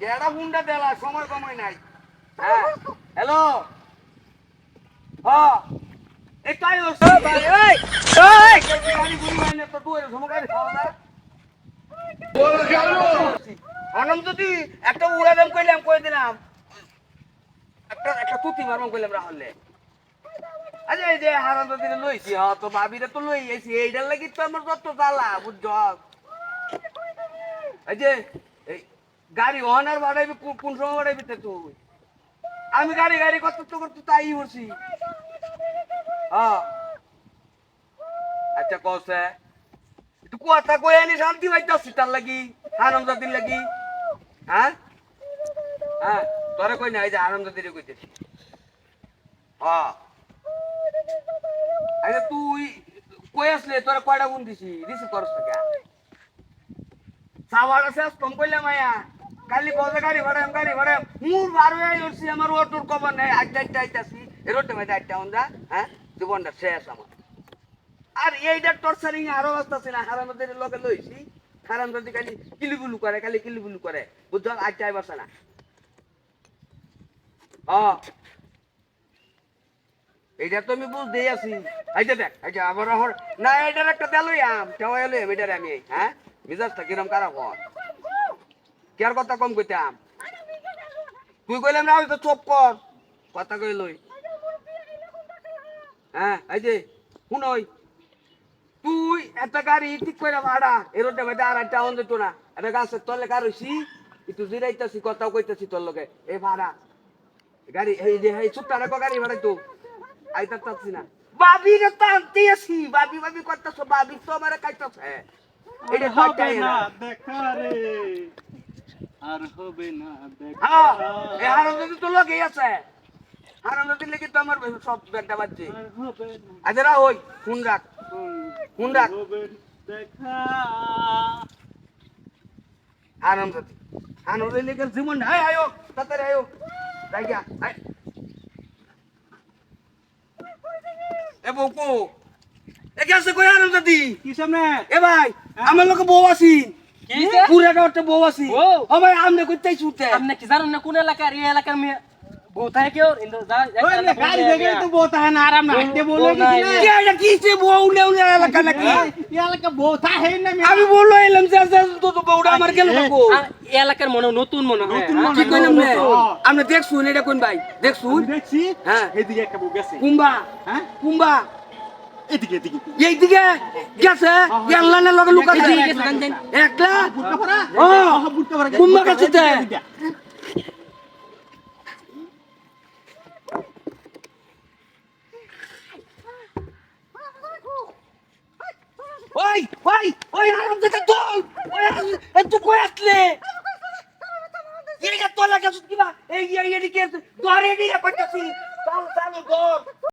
গেড়া Honda দেলা সময় সময় নাই। হ্যাঁ হ্যালো? হ্যাঁ এটাই হচ্ছে ভাই এই এই গাড়ি গুলি মানে তো তুই সময় গাড়ি খাওয়া না অনম যদি একটা উড়াদাম কইলাম কই দিলাম? একটা একটা তুতি মারবাম কইলাম রাহলে আরে এই যে হারান দিনে লইছি হ তো ভাবিরে তো লই আইছি এইটার লাগি তো আমার যত জ্বালা, বুঝছ? এই যে, এই গাড়ি অনার বাড়াইবি কোন সময় বাড়াইবি তে তুই আমি গাড়ি গাড়ি তো করতে তাই করছি হ্যাঁ। আচ্ছা কসে একটু কথা কই আনি শান্তি পাইতাছি তার লাগি আনন্দ জাতির লাগি। হ্যাঁ? হ্যাঁ তোরে কই না, এই যে আনন্দ জাতির কইতেছি। হ্যাঁ আরে তুই কই আসলে? তোরা কয়টা গুণ দিছি? রিসিভ করস না কেন সাবাড়া শেষ কম কইলাম মায়া কালি বসে গাড়ি ভাড়াম গাড়ি ভাড়াম মুর বারো উঠছি আমার অটোর খবর নাই। আটটা আটটা আইতাছি এ রোডে মাঝে আটটা onda হ্যাঁ? জীবনটা শেষ আমার। আর এইটা টর্চারিং আরও আসতেছে না হারামদের লোকে লইছি। হারাম যদি খালি কিলিগুলু করে খালি কিলিগুলু করে। বুঝছ? আটটা আইবাসে না। ও এইটা তো আমি বুঝতেই আছি। এইটা দেখ এইটা আবার হর না, এটার একটা দেলই আম কেওয়া এলো এটারে আমি হ্যাঁ? মিজাজটা কিরম কারা কর? কেয়ার কথা কম কইতাম তুই কইলাম না, ওই তো চুপ কর। কথা কই লই? হ্যাঁ এই যে শুনই তুই একটা গাড়ি ঠিক করে ভাড়া এরোটা ভাই আর একটা অন যেত না। একটা গাছের তলে কার হইছি একটু জিরাইতাছি, কথাও কইতাছি তোর লগে। এ ভাড়া। গাড়ি, এই যে, এই ছোট্ট গাড়ি ভাড়াই তো আইতা তাচ্ছি না বাবি রে তো আনতে আসি। বাবি বাবি করতেছ বাবি তো আমার কাইতাছে। এটা হবে না দেখা রে আর হবে না দেখা হ্যাঁ এই হারাম যদি তো লগেই আছে। হারাম যদি লেগে তো আমার সব ব্যাগটা বাজছে। না। আচ্ছা রা ওই ফোন রাখ। ফোন রাখ। দেখা। হারাম যদি হারাম লেগে জীবন আয় আয়ো তাড়াতাড়ি আয়ো যাই গিয়া আয়। এ বউকো এ গেছে কই আনন্দ যদি কি সামনে? এ ভাই আমার লোকে বউ আছি। কি পুরা গাঁটে বউ আছি? ও ভাই আমনে কইতেই ছুটে আপনি কি জানেন না কোন এলাকার এই এলাকার মেয়ে? বউ থাকে কেউ ইন্দো যা ওই লে, গাড়ি দেখে তো বোতা है ना आराम ना हट्टे बोले বউ নাই, किसी কে এটা কিছে বউ নেউলে এলাকা নাকি ने ये लगा बोता है ना আমি বললো এলাম যে যে তো তো বউটা আমার গেল কাকু এই এলাকার মনে হয় নতুন মনে হয় নতুন হ্যাঁ? মনে কি কইলাম নে হ্যাঁ। আমরা দেখছুন এটা কোন ভাই দেখছুন দেখছি হ্যাঁ। এদিকে একটা বউ গেছে কুম্বা হ্যাঁ কুম্বা এদিকে এদিকে এইদিকে গেছে গেল্লা না লগে লুকাছে এদিকে গেছে, জান, জান। একলা বুটকা পরা ও, বুটকা পরা কুম্বা গেছে ওই ওই ওই আরাম থেকে তোল ওই তুই কই আসলে? এদিকে তোলা গেছিস কিবা এই এদিকে ধরে এদিকে কইতাছি চাল চাল ধর